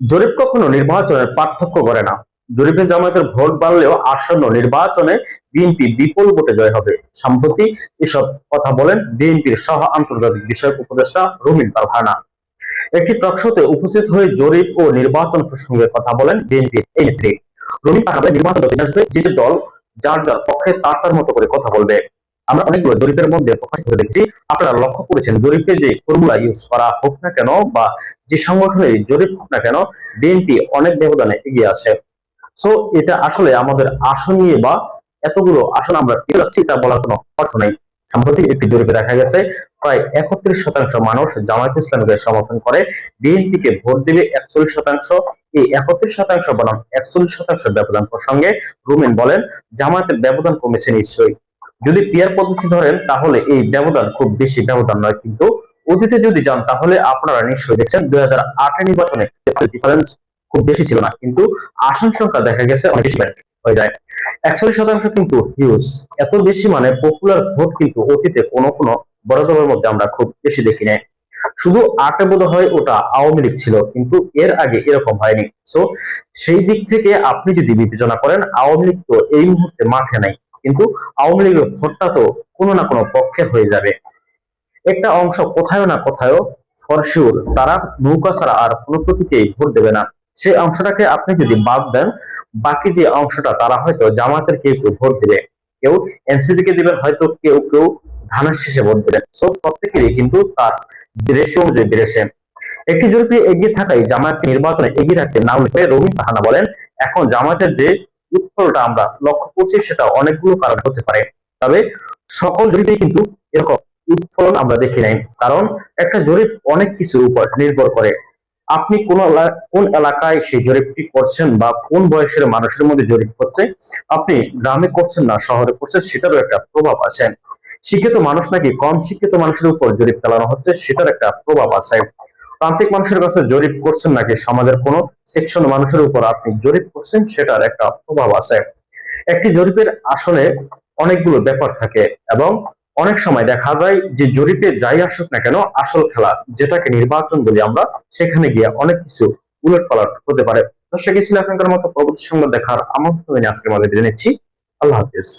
জরিপ কখনো নির্বাচনের পার্থক্য করে না। জরিপে জামায়াতের ভোট বাড়লেও আসন্ন নির্বাচনে বিএনপি বিপুল ভোটে জয় হবে। সম্প্রতি এসব কথা বলেন বিএনপির সহ আন্তর্জাতিক বিষয়ক উপদেষ্টা রুমিন পারভানা। একটি টকশোতে উপস্থিত হয়ে জরিপ ও নির্বাচন প্রসঙ্গে কথা বলেন বিএনপির এই নেত্রী। রুমিন পারভানা নির্বাচন যে দল যার যার পক্ষে তার তার মতো করে কথা বলবে। আমরা অনেকগুলো জরিপের মধ্যে প্রকাশ করে দেখছি। আপনারা লক্ষ্য করেছেন, জরিপে যে ফর্মুলা ইউজ করা হোক না কেন বা যে সংগঠনের জরিপ হোক না কেন, বিএনপি অনেক ব্যবধানে এগিয়ে আছে। সো এটা আসলে আমাদের আসন নিয়ে বা এতগুলো আসন আমরা পেয়ে যাচ্ছি, এটা বলার কোনো অর্থ নেই। সাম্প্রতিক একটি জরিপে দেখা গেছে, প্রায় একত্রিশ শতাংশ মানুষ জামায়াত ইসলামীকে সমর্থন করে। বিএনপি কে ভোট দেবে একচল্লিশ শতাংশ। এই একত্রিশ শতাংশ বনাম একচল্লিশ শতাংশ ব্যবধান প্রসঙ্গে রুমেন বলেন, জামায়াতের ব্যবধান কমেছে নিশ্চয়ই। যদি পিয়ার পদ্ধতি ধরেন, তাহলে এই ব্যবধান খুব বেশি ব্যবধান নয়, কিন্তু অতীতে যদি যান, তাহলে আপনারা নিশ্চয়ই দেখছেন দুই হাজার নির্বাচনে ডিফারেন্স খুব বেশি ছিল না, কিন্তু আসন সংখ্যা দেখা গেছে অনেক বেশি হয়ে যায়। একচল্লিশ শতাংশ কিন্তু হিউজ এত বেশি মানে পপুলার ভোট কিন্তু অতীতে কোনো কোনো বড় দলের মধ্যে আমরা খুব বেশি দেখি নাই। শুধু আটে বোধ হয় ওটা আওয়ামী লীগ ছিল, কিন্তু এর আগে এরকম হয়নি। সো সেই দিক থেকে আপনি যদি বিবেচনা করেন, আওয়ামী লীগ তো এই মুহূর্তে মাঠে নাই। কিন্তু আওয়ামী লীগের ভোটটা তো কোনো না কোনো পক্ষে হয়ে যাবে। একটা অংশ কোথাও না কোথাও ফরশিউর তারা নৌকা ছাড়া আর কোনো প্রতীকেই ভোট দেবে না। সেই অংশটাকে আপনি যদি বাদ দেন, বাকি যে অংশটা, তারা হয়তো জামাতের কেউ কেউ ভোট দেবে। কেউ এনসিপি কে দিবেন হয়তো কেউ কেউ ধানের শেষে ভোট দেবেন সব প্রত্যেকেরই কিন্তু তার রেশিও অনুযায়ী বেড়েছে একটি জরিপে এগিয়ে থাকায় জামায়াতকে নির্বাচনে এগিয়ে রাখতে না উল্লেখ করে রবীন বলেন। এখন জামায়াতের যে উৎফলটা আমরা লক্ষ্য করছি, সেটা অনেকগুলো কারণ হতে পারে। তবে সকল জরিপে কিন্তু এরকম উৎফলন আমরা দেখি নাই। কারণ একটা জরিপ অনেক কিছুর উপর নির্ভর করে। আপনি কোন কোন এলাকায় সেই জরিপটি করছেন বা কোন বয়সের মানুষের মধ্যে জরিপ করছে আপনি গ্রামে করছেন না, শহরে করছেন, সেটারও একটা প্রভাব আছে। শিক্ষিত মানুষ নাকি কম শিক্ষিত মানুষের উপর জরিপ চালানো হচ্ছে, সেটার একটা প্রভাব আছে। প্রান্তিক মানুষের কাছে জরিপ করছেন নাকি সমাজের কোন সেকশন মানুষের উপর আপনি জরিপ করছেন সেটার একটা প্রভাব আছে। একটি জরিপের আসলে অনেকগুলো ব্যাপার থাকে এবং অনেক সময় দেখা যায় যে জরিপে যাই আসুক না কেন আসল খেলা যেটাকে নির্বাচন বলি আমরা, সেখানে গিয়ে অনেক কিছু উলট পালট হতে পারে। দর্শক ছিল এখনকার মতো পরবর্তী সংবাদ দেখার আমন্ত্রণ আজকের মধ্যে বিদায় নিচ্ছি। আল্লাহ হাফিজ।